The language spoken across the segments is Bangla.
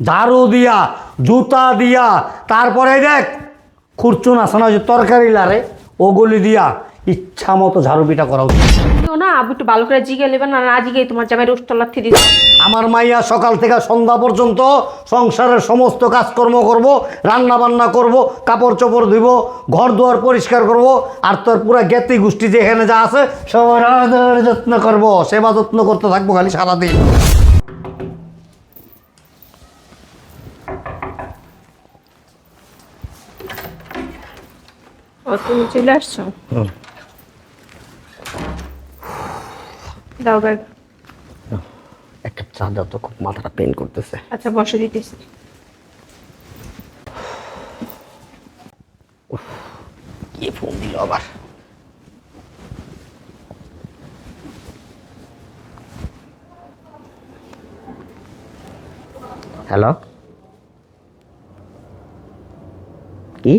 ঝাড়ু দিয়া জুতা দিয়া তারপরে দেখ খুরচুন আছে না যে তরকারি লারে ওগুলি দিয়া ইচ্ছা মতো ঝাড়ু পিটা করা উচিত। না আবু একটু ভালো করে জিগে নেবেন না না জিগে তোমার জামাই রোস্টলার থেকে দিচ্ছে আমার মাইয়া সকাল থেকে সন্ধ্যা পর্যন্ত সংসারের সমস্ত কাজকর্ম করব রান্না বান্না করব কাপড় চোপড় ধুব ঘর দুয়ার পরিষ্কার করব আর তোর পুরো জ্ঞাতি গোষ্ঠী যেখানে যা আছে সবার আদর যত্ন করব সেবা যত্ন করতে থাকব খালি সারাদিন। তুমি চলে আসছো? দাও ব্যাগ। একটা চা দাও তো খুব মাথাটা পেন করতেছে। আচ্ছা বসে দিতেছি। কি ফোন দিল আবার? হ্যালো কি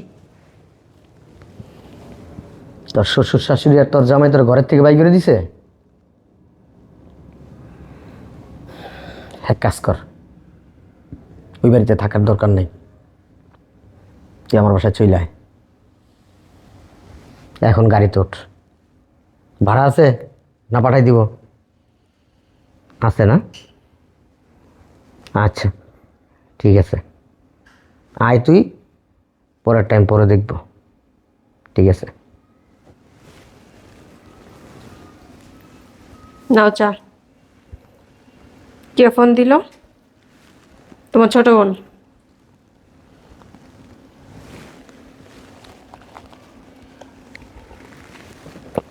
তোর শ্বশুর শাশুড়ি আর তোর জামাই তোর ঘরের থেকে বাই করে দিছে? এক কাজ কর, ওই বাড়িতে থাকার দরকার নেই। তুই আমার বাসায় চলে আয়। এখন গাড়িতে ওঠ ভাড়া আছে না পাঠাই দিব? আছে না? আচ্ছা ঠিক আছে। আয় তুই, পরের টাইম পরে দেখব। ঠিক আছে? নাও চা। কে ফোন দিল? তোমার ছোট বোন।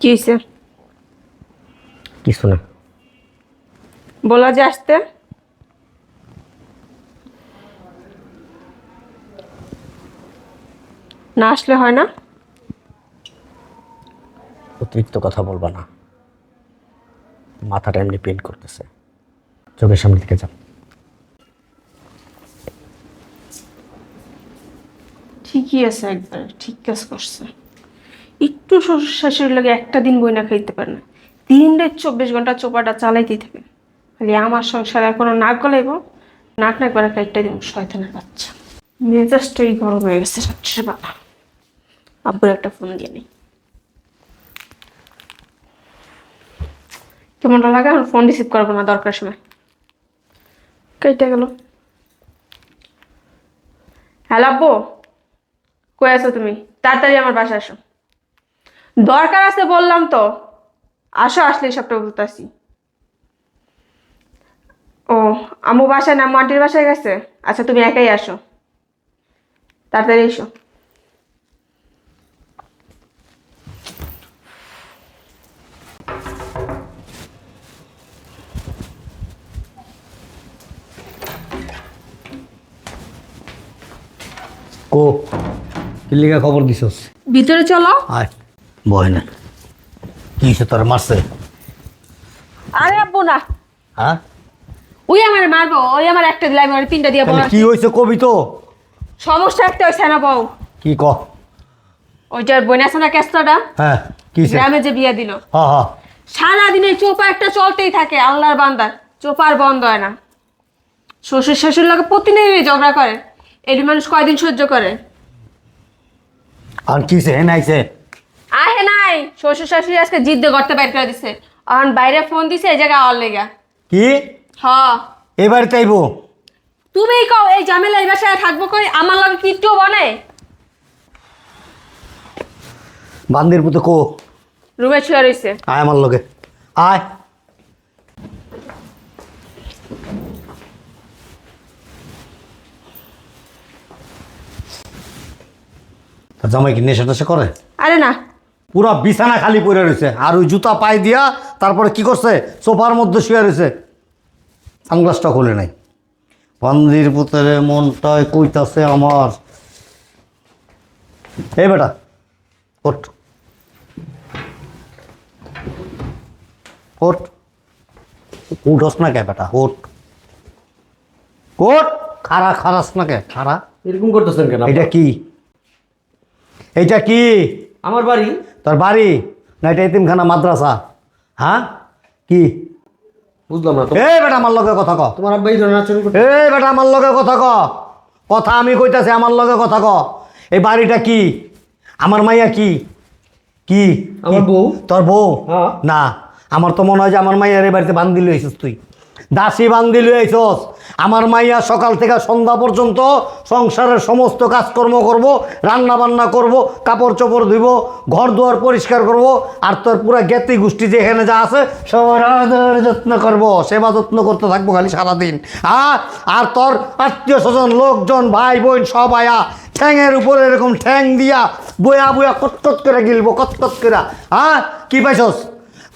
কি হয়েছে কিছু না। বলা যে আসতে। না আসলে হয় না। অতিরিক্ত কথা বলবা না। মাথাটা এমনি পেন করতেছে। চোখের সামনে থেকে যাও। ঠিকই আছে একবার, ঠিক কাজ করছে। একটু শ্বশুর শাশুড়ির লাগে একটা দিন বই না খাইতে পারে না। তিন রাত চব্বিশ ঘণ্টা চোপাটা চালাইতেই থাকে। খালি আমার সংসার এখনও নাক গলাইব, নাক নাক করে কাইটটা দিন শয়তানের বাচ্চা। মেজাজটাই গরম হয়ে গেছে রাত্রে বাবা আব্বুর একটা ফোন দিয়ে নেই। কেমনটা লাগে? আমার ফোন রিসিভ করব না দরকার সময় কেটে গেল। হ্যালো আব্বু কই আছো তুমি? তাড়াতাড়ি আমার বাসায় আসো। দরকার আছে বললাম তো। আসো আসলে সবটা বলতে বলতেছি। ও আমু বাসায় না? আন্টির বাসায় গেছে? আচ্ছা তুমি একাই আসো। তাড়াতাড়ি এসো। কিল্লিগা খবর দিছস? ভিতরে চলো। আয় বয় না। কি হয়েছে তোর মারছে? আরে আব্বু না। হ্যাঁ? ওই আমার মারবো ওই আমার একটা দিলাই আমার তিনটা দিয়ে কি হয়েছে কবি তো? সমস্যা একটা হয়েছে না বউ। কি ক? ওইটার বোন আছে না কেসটা হ্যাঁ কি গ্রামে যে বিয়ে দিল। হ্যাঁ হ্যাঁ। সারাদিন চোপা একটা চলতেই থাকে আল্লাহর বান্দার। চোপার বন্ধ হয় না। শ্বশুর শাশুর লোকে প্রতিদিনই ঝগড়া করে। এটি মানুষ কয়দিন সহ্য করে? আর কি হয়েছে হ্যাঁ নাইছে আহে নাই শ্বশুর শাশুড়ি আজকে জিদ্দ করতে বের করে দিছে। এখন বাইরে ফোন দিছে এই জায়গায় অল লেগা। কি? হ। এবার তাইবো তুমি কও এই ঝামেলা এই বাসায় থাকব কই? আমার লগে কিট্টু বনে? বান্দির পুতো কো? রুমে শুয়ে রইছে। আয় আমার লগে। আয়। জামাই কি নেশা টেশা করে? আরে না। পুরা বিছানা খালি পড়ে রয়েছে আর ওই জুতা পায়ে দিয়া তারপরে কি করছে? সোফার মধ্যে শুয়ে রয়েছে সানগ্লাসটা খুলে নাই। বান্দির পুতরে মনটায় কইতাছে আমার। এই বেটা ওঠ। ওঠ। উঠস না কে বেটা ওঠ। ওঠ। খারা খারাস না কে খারা এরকম করতেছেন কেন? এটা কি? এইটা কি? আমার বাড়ি। তোর বাড়ি? না এটা এতিমখানা মাদ্রাসা। হ্যাঁ? কি? বুঝলাম না এই বেটা আমার লগে কথা ক। তোমার আব্বা এই ধরনের আচরণ করতে এই বেটা আমার লগে কথা ক। কথা আমি কইতাছি আমার লগে কথা ক। এই বাড়িটা কি? আমার মাইয়া কি? কি? আমার বউ। তোর বউ? হ্যাঁ। না আমার তো মনে হয় যে আমার মাইয়ার এই বাড়িতে বান্দি লইছিস তুই। দাসী বান্দি লইছস। আমার মাইয়া সকাল থেকে সন্ধ্যা পর্যন্ত সংসারের সমস্ত কাজকর্ম করব রান্না বান্না করব কাপড় চোপড় ধুইব ঘর দুয়ার পরিষ্কার করব আর তোর পুরা জ্ঞাতি গোষ্ঠী যেখানে যা আছে সবার আদর যত্ন করব সেবা যত্ন করতে থাকব খালি সারাদিন। হ্যাঁ আর তোর আত্মীয় স্বজন লোকজন ভাই বোন সব আয়া ঠ্যাংয়ের উপরে এরকম ঠ্যাং দিয়া বয়া বয়া কটকট করে গিলবো কটকট করে। হ্যাঁ কি পাইছস?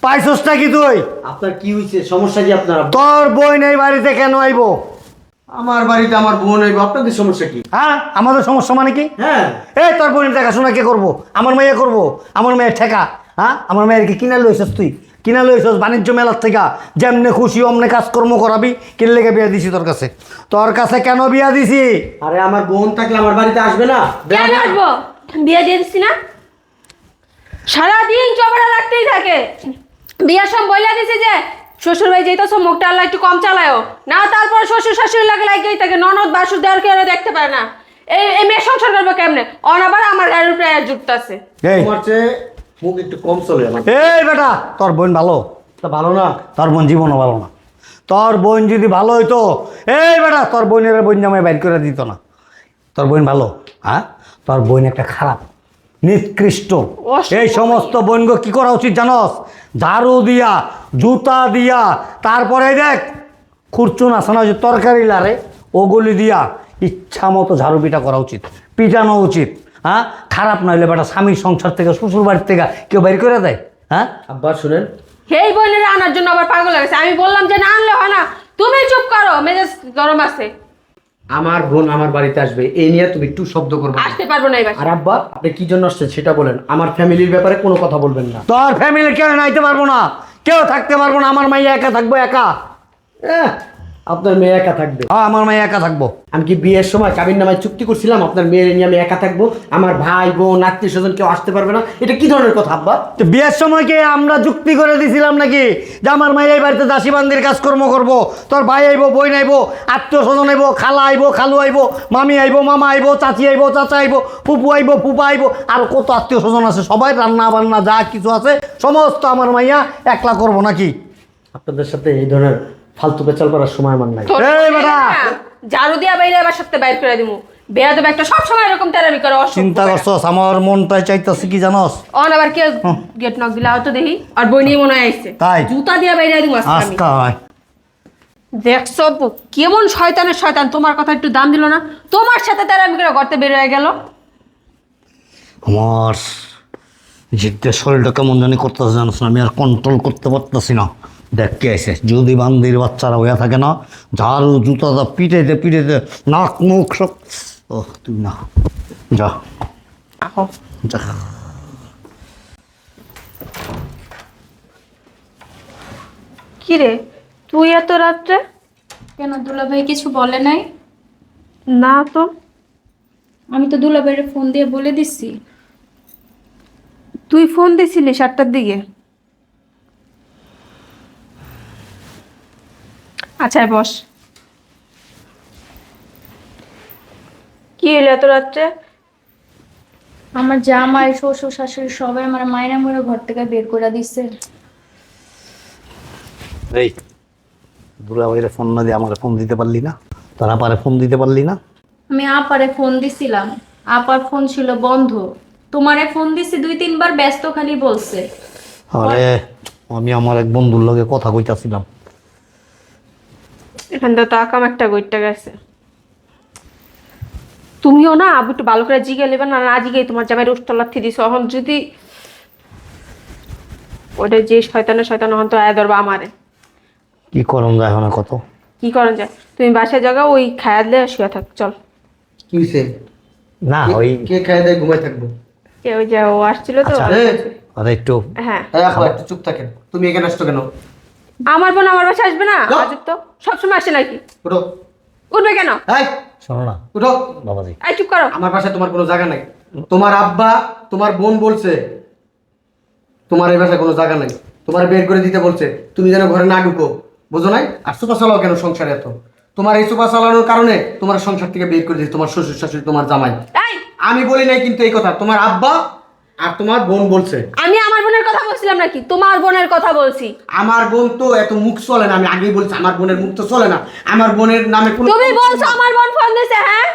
পাইছসটা কি তুই? আপনার কি হয়েছে সমস্যা কি আপনার? তোর বই নেই বাড়িতে কেন আইবো? আমার বাড়িতে আমার বোন হইব আপনাদের সমস্যা কি? হ্যাঁ আমাদের সমস্যা মানে কি? হ্যাঁ। এই তোর বোনের দেখাশোনা কে করব? আমার মেয়ে করব? আমার মেয়ের ঠেকা হ্যাঁ? আমার মেয়ের কি কিনা লইছস তুই? কিনা লইছস বাণিজ্য মেলার থেকে? যেমনে খুশি অমনে কাজকর্ম করাবি কিনলে লেগে বিয়া দিছি তোর কাছে। তোর কাছে কেন বিয়া দিছি? আরে আমার বোন থাকলে আমার বাড়িতে আসবে না? কেন আসব? বিয়ে দিয়ে দিচ্ছি না? সারাদিন চপড়া লাগতেই থাকে। বিয়ার সব বইলা দিছে যে শ্বশুর ভাই সব মুখটা আল্লাহ একটু কম চালায়ও। না তারপর শ্বশুর শাশুড়ি লাগে লাগেই থাকে ননদ বাসুর দেওয়ার কেউ দেখতে পারে না। এই এই মেয়ে সংসার করবে কেমনে? অন আবার আমার গাড়ির উপরে যুক্ত আছে। এই। তোমার চেয়ে মুখ একটু কম চলে আমার। এই বেটা তোর বোন ভালো? তা ভালো না। তোর বোন জীবনও ভালো না। তোর বোন যদি ভালো হইতো এই বেটা তোর বোনের বোন জামাই বাইর করে দিত না। তোর বোন ভালো হ্যাঁ? তোর বোন একটা খারাপ। নিকৃষ্ট। এই সমস্ত বোনগো কি করা উচিত জানস? ঝাড়ু দিয়া জুতা দিয়া তারপরে দেখ খুরচুন আছে না যে তরকারি লারে ওগুলি দিয়া ইচ্ছা মতো ঝাড়ু পিটা করা উচিত পিটানো উচিত হ্যাঁ? খারাপ নইলে বেটা স্বামীর সংসার থেকে শ্বশুর বাড়ির থেকে কেউ বাইর করে দেয় হ্যাঁ? আব্বা শুনেন। এই বোনের আনার জন্য আবার পাগল লাগছে আমি বললাম যে না আনলে হয় না। তুমি চুপ করো মেজাজ গরম আছে। আমার বোন আমার বাড়িতে আসবে এই নিয়ে তুমি একটু শব্দ করবে আসতে পারব না এবার। আর আব্বা আপনি কি জন্য আসছেন সেটা বলেন। আমার ফ্যামিলির ব্যাপারে কোনো কথা বলবেন না। তোর ফ্যামিলি কেউ নাইতে পারব না। কেউ থাকতে পারব না। আমার মাইয়া একা থাকব একা। আপনার মেয়ে একা থাকবে। হ্যাঁ আমার মাইয়া একা থাকব। আমি কি বিয়ের সময় কাবির নামায় চুক্তি করছিলাম? আপনার মেয়ের নিয়ে আমি একা থাকব। আমার ভাই বোন আত্মীয় স্বজন কেউ আসতে পারবে না। এটা কি ধরনের কথা আব্বা? তো বিয়ের সময় কি আমরা যুক্তি করে দিছিলাম নাকি? যে আমার মাইয়া এই বাড়িতে দাসী বান্দির কাজকর্ম করব। তোর ভাই আইবো বই আইবো আত্মীয় স্বজন আইবো খালা আইবো খালু আইবো মামি আইবো মামা আইবো চাচি আইবো চাচা আইবো ফুপু আইবো ফুপা আইবো আর কত আত্মীয় স্বজন আছে সবাই রান্না বান্না যা কিছু আছে সমস্ত আমার মাইয়া একলা করব নাকি? আপনাদের সাথে এই ধরনের ফালতু পেচাল করার সময় আমার নাই। এই বেটা! ঝাড়ু দিয়া বাইরে আবার সাথে বাইর করে দিমু। বেয়া দেবে একটা সবসময় এরকম তেরামি করে চিন্তা। করছস? আমার মনটাই চাইতেছে কি জানস? অন আবার কে গেট নক দিলা তো দেখি। আর বই নিয়ে মনে আইছে। তাই? জুতা দিয়া বাইরে দিমু আজকে আমি। দেখছ কেমন শয়তানের শয়তান। তোমার কথা একটু দাম দিল না। তোমার সাথে তেরামি করে ঘরতে বের হয়ে গেল। আমার জিদ্দের শরীরটা কেমন জানি করতেছে জানোস না আমি আর কন্ট্রোল করতে পারতাছি না। দেখ কে আছে যদি বান্দির বাচ্চারা হইয়া থাকে না ঝাড়ু জুতা দা পিটাইতে পিটাইতে নাক মুখ সব ও তুই না যা। আহো। যা। কি রে তুই এত রাত্রে? কেন দুলাভাই কিছু বলে নাই? না তো। আমি তো দুলাভাইয়ের ফোন দিয়ে বলে দিচ্ছি। তুই ফোন দিছিলি সাতটার দিকে? আচ্ছা বস। কি হলো এত রাত্রে? আমার জামাই শ্বশুর শাশুড়ি সবাই আমার মায়েরা মরে ঘর থেকে বের করে দিচ্ছে এই দুলাভাইরে ফোন না দিয়ে আমার ফোন দিতে পারলি না? তারা পারে ফোন দিতে পারলি না? আমি আপারে ফোন দিছিলাম। আপার ফোন ছিল বন্ধ। তোমারে ফোন দিছি দুই তিনবার ব্যস্ত খালি বলছে। আরে আমি আমার এক বন্ধুর লগে কথা কইতাছিলাম। এখান থেকে তো আকাম একটা গইটা গেছে। তুমিও না আবু একটু ভালো করে জিগে নেবে না না জিগে তোমার জামাই রুষ্টলার থি দিছো। এখন যদি ওটা যে শয়তানে শয়তান হন তো আয় ধরবা আমারে। কি করম যায় এখন কত? কি করেন যায়? তুমি বাসায় জায়গা ওই খায়াদলে শুয়ে থাক চল। কি হয়েছে না ওই কে দেয় ঘুমাই থাকব? কে ওই যে ও আসছিল তো আচ্ছা, আরে একটু হ্যাঁ। একটু চুপ থাকেন। তুমি এখানে আসছো কেন? আমার বোন আমার বাসায় আসবে না? আজব তো। সবসময় আসে নাকি? উঠো। উঠবে কেন? এই শোনো না। উঠো। বাবাজি। এই চুপ করো। আমার বাসায় তোমার কোনো জায়গা নাই। তোমার আব্বা তোমার বোন বলছে তোমার এই বাসায় কোনো জায়গা নাই। তোমার বের করে দিতে বলছে তুমি যেন ঘরে না ঢুকো। বুঝো নাই? আর সোফা চালাও কেন সংসারে এত? তোমার এই সোফা চালানোর কারণে তোমার সংসার থেকে বের করে দিয়েছে তোমার শ্বশুর শাশুড়ি তোমার জামাই। আমি বলি নাই কিন্তু এই কথা। তোমার আব্বা আর তোমার বোন বলছে। আমি আমার বোনের কথা বলছিলাম নাকি? তোমার বোনের কথা বলছি। আমার বোন তো এত মুখ চলে না আমি আগেই বলছি আমার বোনের মুখ তো চলে না। আমার বোনের নামে কোনো তুমি বলছো আমার বোন ফোন দিছে হ্যাঁ?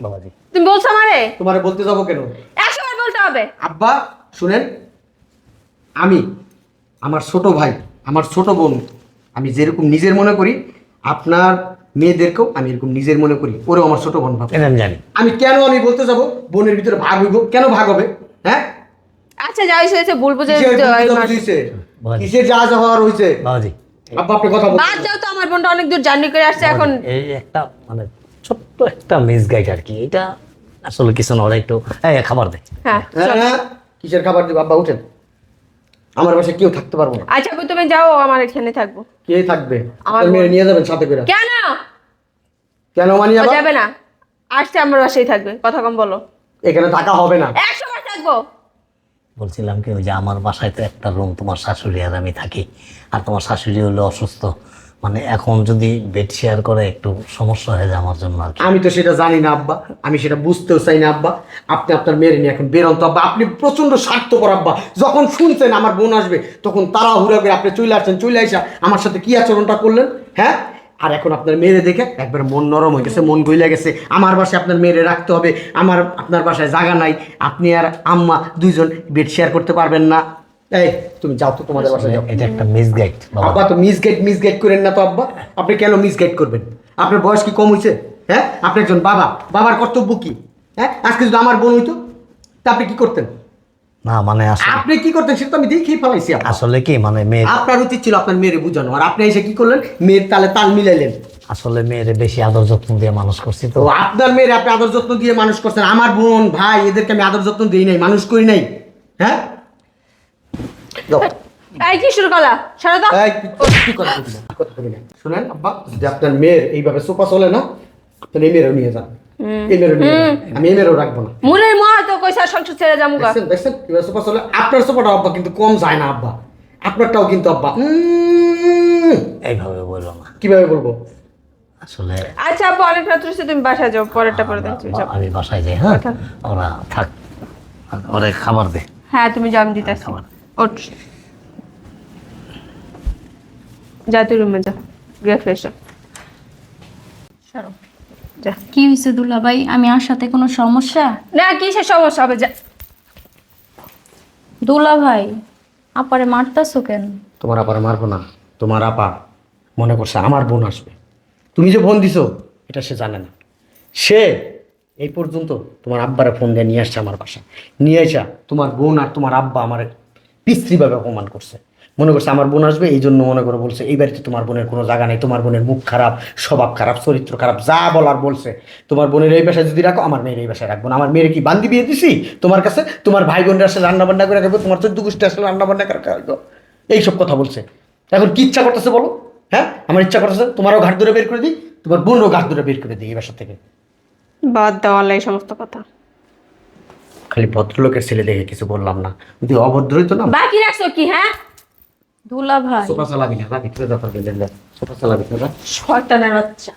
বাবাজি। তুমি বলছো আমারে? তোমারে বলতে যাব কেন? একশো বার বলতে হবে। আব্বা শুনেন আমি আমার ছোট ভাই আমার ছোট বোন আমি যেরকম নিজের মনে করি আপনার মেয়েদেরকেও আমি এরকম নিজের মনে করি ওরেও আমার ছোট বোন ভাবে আমি জানি। আমি কেন আমি বলতে যাব? বোনের ভিতরে ভাগ হইব কেন ভাগ হবে? হ্যাঁ? আচ্ছা যাই হয়েছে হয়, হইছে? বাবাজি। কিসের যা যা হওয়ার হয়েছে? বাবাজি আব্বা আপনি কথা বলুন। বাদ যাও তো আমার বোনটা অনেক দূর জার্নি করে আসছে এখন। এই একটা মানে ছোট্ট একটা মিস গাইড আর কি। এটা আসলে কিছু না ওরা একটু এই খাবার দে। হ্যাঁ হ্যাঁ, হ্যাঁ। কিসের খাবার দিব? আব্বা উঠেন। আমার বাসায় কেউ থাকতে পারব না। আচ্ছা আপু, তুমি যাও আমার এখানে থাকব। কে থাকবে? আমার মেয়ে নিয়ে যাবেন সাথে করে। কেন? কেন মানি যাবে না। আসছে আমার বাসায় থাকবে। কথা কম বলো। এখানে থাকা হবে না। একশো বার থাকব। বলছিলাম কি, ওই যে আমার বাসায় তো একটা রুম তোমার শাশুড়ি আর আমি থাকি। আর তোমার শাশুড়ি হলো অসুস্থ। মানে এখন যদি বেড শেয়ার করে, একটু সমস্যা হয়ে যায় আমার জন্য আর আমি তো সেটা জানি না, আব্বা। আমি সেটা বুঝতেও চাই না, আব্বা। আপনি আপনার মেয়ের নিয়ে এখন বেরোন তো, আব্বা। আপনি প্রচণ্ড স্বার্থপর, আব্বা। যখন শুনছেন আমার বোন আসবে, তখন তারা করে আপনি চলে আসছেন, চলে আসা আমার সাথে কি আচরণটা করলেন? হ্যাঁ? আর এখন আপনার মেয়েরে দেখে একবার মন নরম হয়ে গেছে মন গইলা গেছে। আমার বাসায় আপনার মেয়েরে রাখতে হবে আমার আপনার বাসায় জায়গা নাই আপনি আর আম্মা দুইজন বেড শেয়ার করতে পারবেন না। এই তুমি যাও তো তোমাদের বাসায় যাও। এটা একটা মিস গাইড বাবা। আব্বা তো মিসগাইড মিসগাইড করেন না তো আব্বা। আপনি কেন মিস মিসগাইড করবেন? আপনার বয়স কি কম হয়েছে হ্যাঁ? আপনি একজন বাবা। বাবার কর্তব্য কি? হ্যাঁ? আজকে যদি আমার বোন হইতো তা আপনি কি করতেন? না মানে আপনি কি করতেন? সেটা আমি দেখেই ফেলাইছি আসলে কি মানে মেয়ে আপনার উচিত ছিল আপনার মেয়েরে বুঝানো। আর আপনি এসে কি করলেন? মেয়ের তালে তাল মিলাইলেন। আসলে মেয়েরে বেশি আদর যত্ন দিয়ে মানুষ করছি তো। আপনার মেয়ের আপনি আদর যত্ন দিয়ে মানুষ করছেন। আমার বোন ভাই এদেরকে আমি আদর যত্ন দিই নাই মানুষ করি নাই। হ্যাঁ। এই কি শুরু করলা? সারা দাও এই, কি- কি কথা বলবি কথা বলবি না। শুনেন আব্বা যদি আপনার মেয়ের এইভাবে সোফা চলে না আপনার এই মেয়েরও নিয়ে যান। আমি এই রাখব না। মুরের মা তো কইসা সংসার ছেড়ে যাব দেখছেন দেখছেন? সোফা চলে আপনার সোফাটা আব্বা কিন্তু কম যায় না আব্বা। আপনারটাও কিন্তু আব্বা। এইভাবে বলল না। কীভাবে বলব? আসলে আচ্ছা অনেক তুমি বাসায় যাও পরেরটা পরে দেখছি যাও। আমি বাসায় যাই হ্যাঁ? ওরা থাক। ওরা খাবার দে। হ্যাঁ তুমি যাও আমি দিতেছি। খাবার। ওঠ। যা তুই রুমে যা। গিয়ে ফ্রেশ যা। কি হয়েছে দুলাভাই আমি আসাতে কোনো সমস্যা? না কিসের সমস্যা হবে? যা। দুলাভাই আপারে মারতাছো কেন? তোমার আপার মারবো না। তোমার আপা মনে করছে আমার বোন আসবে। তুমি যে ফোন দিছো এটা সে জানে না। সে এই পর্যন্ত তোমার আব্বারে ফোন দিয়ে নিয়ে আসছে আমার বাসায়। নিয়ে আসা তোমার বোন আর তোমার আব্বা আমার পিস্ত্রীভাবে অপমান করছে। মনে করছে আমার বোন আসবে এই জন্য মনে করে বলছে এই বাড়িতে তোমার বোনের কোনো জায়গা নেই তোমার বোনের মুখ খারাপ স্বভাব খারাপ চরিত্র খারাপ যা বলার বলছে। তোমার বোনের এই বাসায় যদি রাখো আমার মেয়ের এই বাসায় রাখব না। আমার মেয়ের কি বান্দি বিয়ে দিছি? তোমার কাছে তোমার ভাই বোনরা আসলে রান্না বান্না করে রাখব তোমার চোদ্দ গোষ্ঠী আসলে রান্না বান্না করে রাখব। এইসব কথা বলছে। এখন কি ইচ্ছা করতেছে বলো? হ্যাঁ? আমার ইচ্ছা করতেছে তোমারও ঘাট ধরে বের করে দিই তোমার বোনও ঘাট ধরে বের করে দিই এই বাসা থেকে। বাদ দেওয়ালে এই সমস্ত কথা। খালি ভদ্রলোকের ছেলে দেখে কিছু বললাম না। যদি অভদ্রই তো না বাকি রাখছো কি হ্যাঁ? দুলাভাই সোফা চালাবি না যা ভিতরে যা তোর যা। সোফা চালাবি না। শয়তানের বাচ্চা